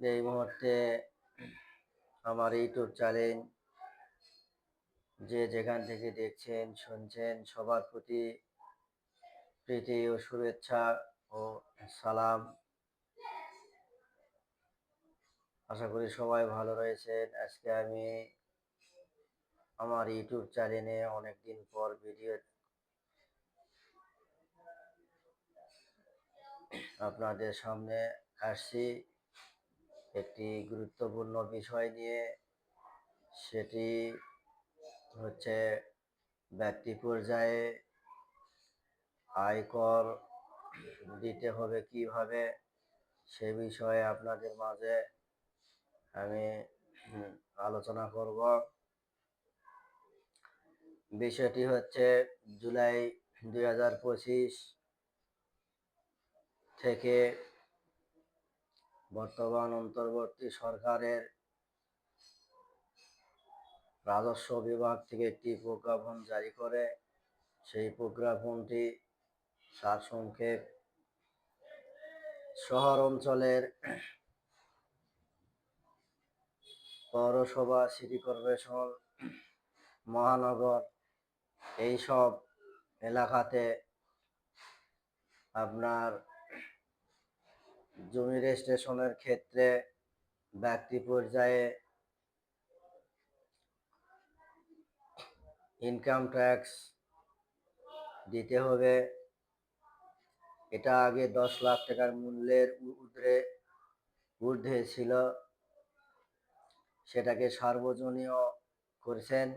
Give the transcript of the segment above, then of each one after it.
এই মুহূর্তে আমার ইউটিউব চ্যানেল যে যেখান থেকে দেখছেন, শুনছেন, সবার প্রতি প্রীতি ও শুভেচ্ছা ও সালাম। আশা করি সবাই ভালো রয়েছেন। আজকে আমি আমার ইউটিউব চ্যানেলে অনেকদিন পর ভিডিও আপনাদের সামনে আসছি। একটি গুরুত্বপূর্ণ বিষয় নিয়ে সেটি হচ্ছে ব্যক্তি পর্যায়ে আয়কর দিতে হবে কীভাবে, সে বিষয়ে আপনাদের মাঝে আমি আলোচনা করব। বিষয়টি হচ্ছে জুলাই দুই হাজার পঁচিশ থেকে বর্তমান অন্তর্বর্তী সরকারের রাজস্ব বিভাগ থেকে একটি প্রজ্ঞাপন জারি করে। সেই প্রজ্ঞাপনটি সারসংক্ষেপ শহর অঞ্চলের পৌরসভা, সিটি কর্পোরেশন, মহানগর, এইসব এলাকাতে আপনার জমি রেজিস্ট্রেশনের ক্ষেত্রে ব্যক্তি পর্যায়ে ইনকাম ট্যাক্স দিতে হবে। এটা আগে দশ লাখ টাকার মূল্যের ঊর্ধ্বে ঊর্ধ্বে ছিল। সেটাকে সার্বজনীয় করেছেন।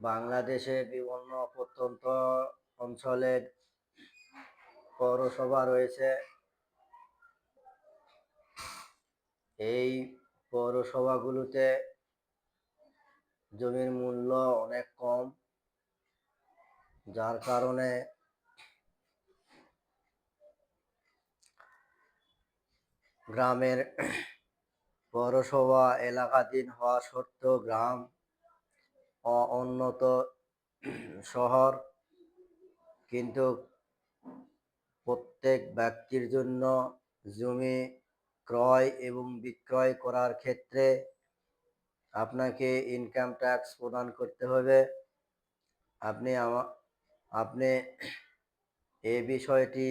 বাংলাদেশে বিভিন্ন প্রত্যন্ত অঞ্চলের পৌরসভা রয়েছে। এই পৌরসভাগুলোতে জমির মূল্য অনেক কম, যার কারণে গ্রামের পৌরসভা এলাকাধীন হওয়া সত্ত্বেও গ্রাম উন্নত শহর, কিন্তু প্রত্যেক ব্যক্তির জন্য জমি ক্রয় এবং বিক্রয় করার ক্ষেত্রে আপনাকে ইনকাম ট্যাক্স প্রদান করতে হবে। আপনি আপনি এই বিষয়টি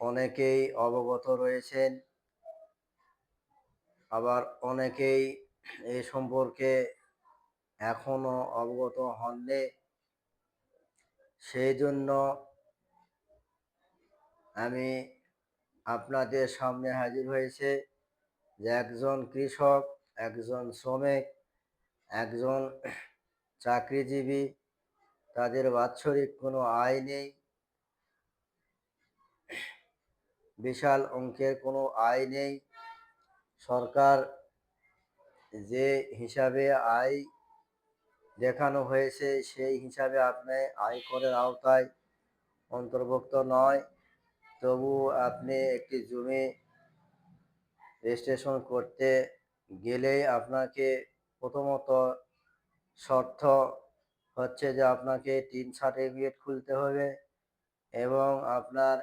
অনেকেই অবগত রয়েছেন। আবার অনেকেই এ সম্পর্কে এখনও অবগত হননি। সেই জন্য আমি আপনাদের সামনে হাজির হয়েছে যে একজন কৃষক, একজন শ্রমিক, একজন চাকরিজীবী, তাদের বাৎসরিক কোনো আয় নেই। বিশাল অঙ্কের কোনো আয় নেই। সরকার যে হিসাবে আয় দেখানো হয়েছে, সেই হিসাবে আপনি আয়করের আওতায় অন্তর্ভুক্ত নয়। তবু আপনি একটি জমি রেজিস্ট্রেশন করতে গেলেই আপনাকে প্রথমত শর্ত হচ্ছে যে আপনাকে টিন সার্টিফিকেট খুলতে হবে এবং আপনার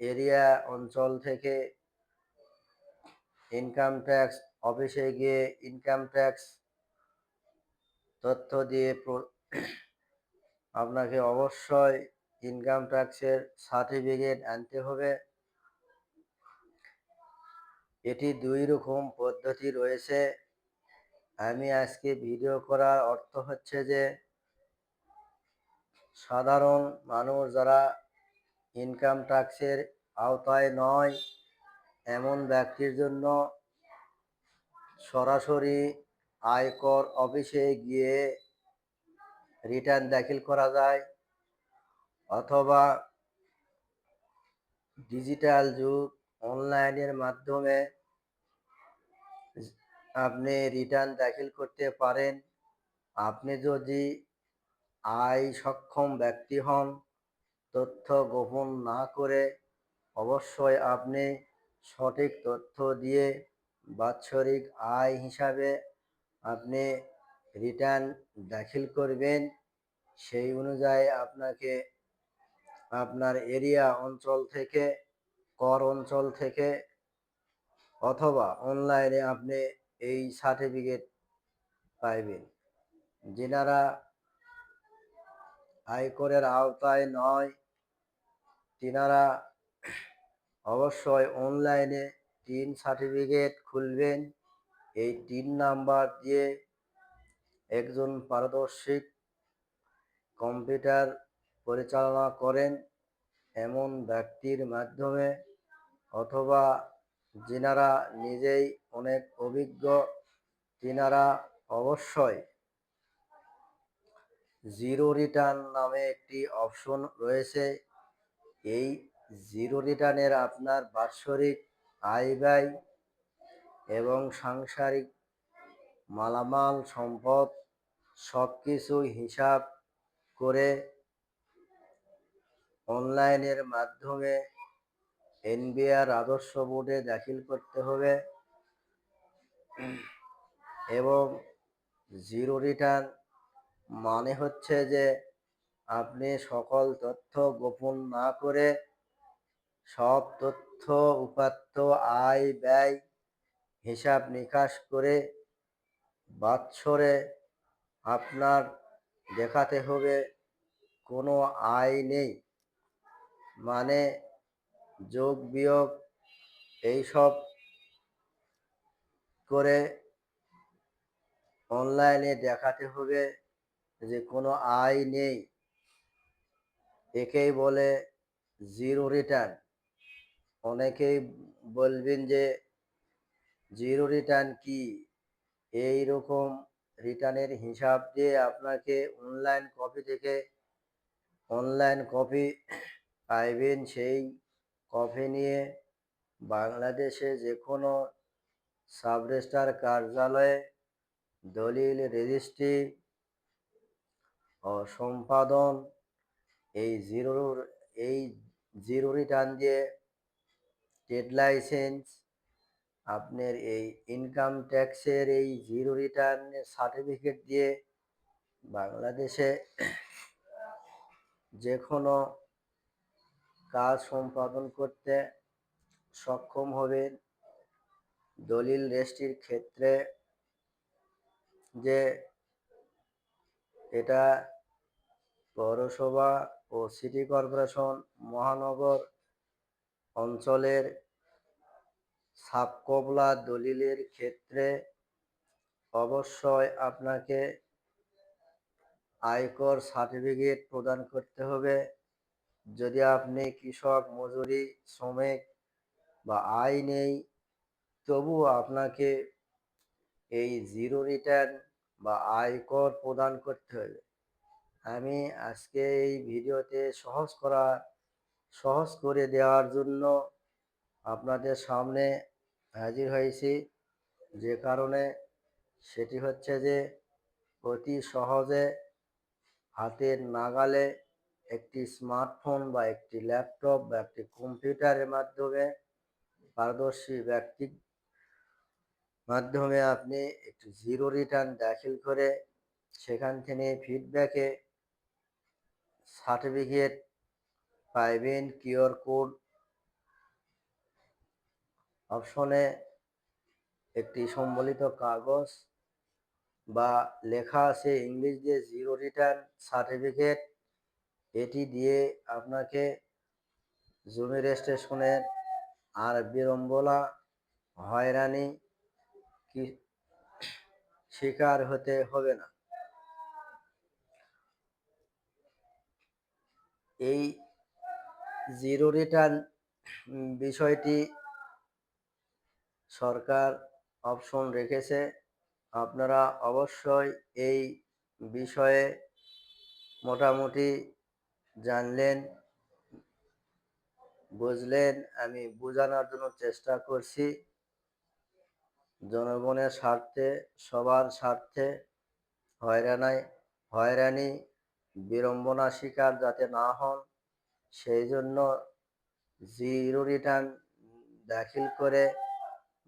এরিয়া অঞ্চল থেকে ইনকাম ট্যাক্স অফিসে গিয়ে ইনকাম ট্যাক্স তথ্য দিয়ে আপনাকে অবশ্যই ইনকাম ট্যাক্সের সার্টিফিকেট আনতে হবে। এটি দুই রকম পদ্ধতি রয়েছে। আমি আজকে ভিডিও করার অর্থ হচ্ছে যে, সাধারণ মানুষ যারা ইনকাম ট্যাক্সের আওতায় নয়, এমন ব্যক্তির জন্য সরাসরি আয়কর অফিসে গিয়ে রিটার্ন দাখিল করা যায়। অথবা ডিজিটাল যুগ অনলাইনের মাধ্যমে আপনি রিটার্ন দাখিল করতে পারেন। আপনি যদি আয় সক্ষম ব্যক্তি হন, তথ্য গোপন না করে অবশ্যই আপনি সঠিক তথ্য দিয়ে বাৎসরিক আয় হিসাবে আপনি রিটার্ন দাখিল করবেন। সেই অনুযায়ী আপনাকে আপনার এরিয়া অঞ্চল থেকে, কর অঞ্চল থেকে, অথবা অনলাইনে আপনি এই সার্টিফিকেট পাইবেন। যেনারা আয়করের আওতায় নয়, তিনারা অবশ্যই অনলাইনে টিন সার্টিফিকেট খুলবেন। এই তিন নাম্বার দিয়ে একজন পারদর্শী কম্পিউটার পরিচালনা করেন এমন ব্যক্তির মাধ্যমে অথবা যিনারা নিজেই অনেক অভিজ্ঞ, তিনারা অবশ্যই জিরো রিটার্ন নামে একটি অপশন রয়েছে। এই জিরো রিটার্নের আপনার বাৎসরিক আয় ব্যয় এবং সাংসারিক মালামাল সম্পদ সব কিছু হিসাব করে অনলাইনের মাধ্যমে এনবিআর আদর্শ বোর্ডে দাখিল করতে হবে এবং জিরো রিটার্ন মানে হচ্ছে যে আপনি সকল তথ্য গোপন না করে সব তথ্য, উপাত্ত, আয়, ব্যয়, হিসাব নিকাশ করে বাৎসরে আপনার দেখাতে হবে। কোনো আয় নেই। মানে যোগ বিয়োগ এইসব করে অনলাইনে দেখাতে হবে যে কোনো আয় নেই। একেই বলে জিরো রিটার্ন অনেকেই বলবেন যে জিরো রিটার্ন কি? এই রকম রিটার্নের হিসাব দিয়ে আপনাকে অনলাইন কপি থেকে অনলাইন কপি পাইবেন সেই কফি নিয়ে বাংলাদেশে যে কোনো সাব রেজিস্ট্রার কার্যালয়ে দলিল রেজিস্ট্রি ও সম্পাদন এই জিরোর এই জিরো রিটার্ন দিয়ে ট্রেড লাইসেন্স, আপনার এই ইনকাম ট্যাক্সের এই জিরো রিটার্নের সার্টিফিকেট দিয়ে বাংলাদেশে যে কোনো কাজ সম্পাদন করতে সক্ষম হবেন। দলিল রেজিস্ট্রির ক্ষেত্রে যে এটা পৌরসভা ও সিটি কর্পোরেশন মহানগর অঞ্চলের সাবকবলা দলিলের ক্ষেত্রে অবশ্যই আপনাকে আয়কর সার্টিফিকেট প্রদান করতে হবে। যদি আপনি কৃষক, মজুরি, শ্রমিক বা আয় নেই তবুও আপনাকে এই জিরো রিটার্ন বা আয়কর প্রদান করতে হবে। আমি আজকে এই ভিডিওতে সহজ করা, সহজ করে দেওয়ার জন্য আপনাদের সামনে হাজির হয়েছি। যে কারণে সেটি হচ্ছে যে অতি সহজে হাতের নাগালে একটি স্মার্টফোন বা একটি ল্যাপটপ বা একটি কম্পিউটারের মাধ্যমে পারদর্শী ব্যক্তি মাধ্যমে আপনি একটি জিরো রিটার্ন দাখিল করে সেখান থেকে ফিডব্যাকে সার্টিফিকেট পাইবেন কিউআর কোড অপশনে একটি সম্বলিত কাগজ বা লেখা আছে ইংলিশ দিয়ে জিরো রিটার্ন সার্টিফিকেট এটি দিয়ে আপনাকে জমি রেজিস্ট্রেশনের আর বিড়ম্বনা, হয়রানি কি শিকার হতে হবে না। এই জিরো রিটার্ন বিষয়টি সরকার অপশন রেখেছে। আপনারা অবশ্যই এই বিষয়ে মোটামুটি জানলেন, বুঝলেন, আমি বোঝানোর জন্য চেষ্টা করছি। জনগণের স্বার্থে, সবার স্বার্থে হয়রানায়, হয়রানি, বিড়ম্বনা শিকার যাতে না হন, সেই জন্য জিরো রিটার্ন দাখিল করে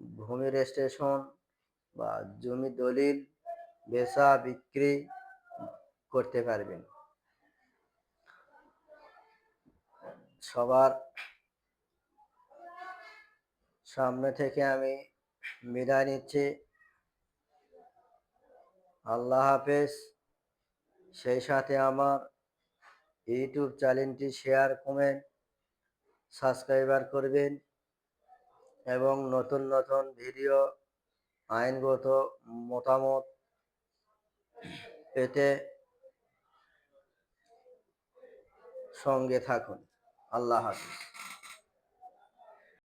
ভূমি রেজিস্ট্রেশন বা জমি দলিল, বেচা বিক্রি করতে পারবেন। সবার সামনে থেকে আমি বিদায় নিচ্ছি। আল্লাহ হাফেজ। সেই সাথে আমার ইউটিউব চ্যানেলটি শেয়ার, কমেন্ট, সাবস্ক্রাইবার করবেন এবং নতুন নতুন ভিডিও, আইনগত মতামত পেতে সঙ্গে থাকুন। আল্লাহ হাফিজ।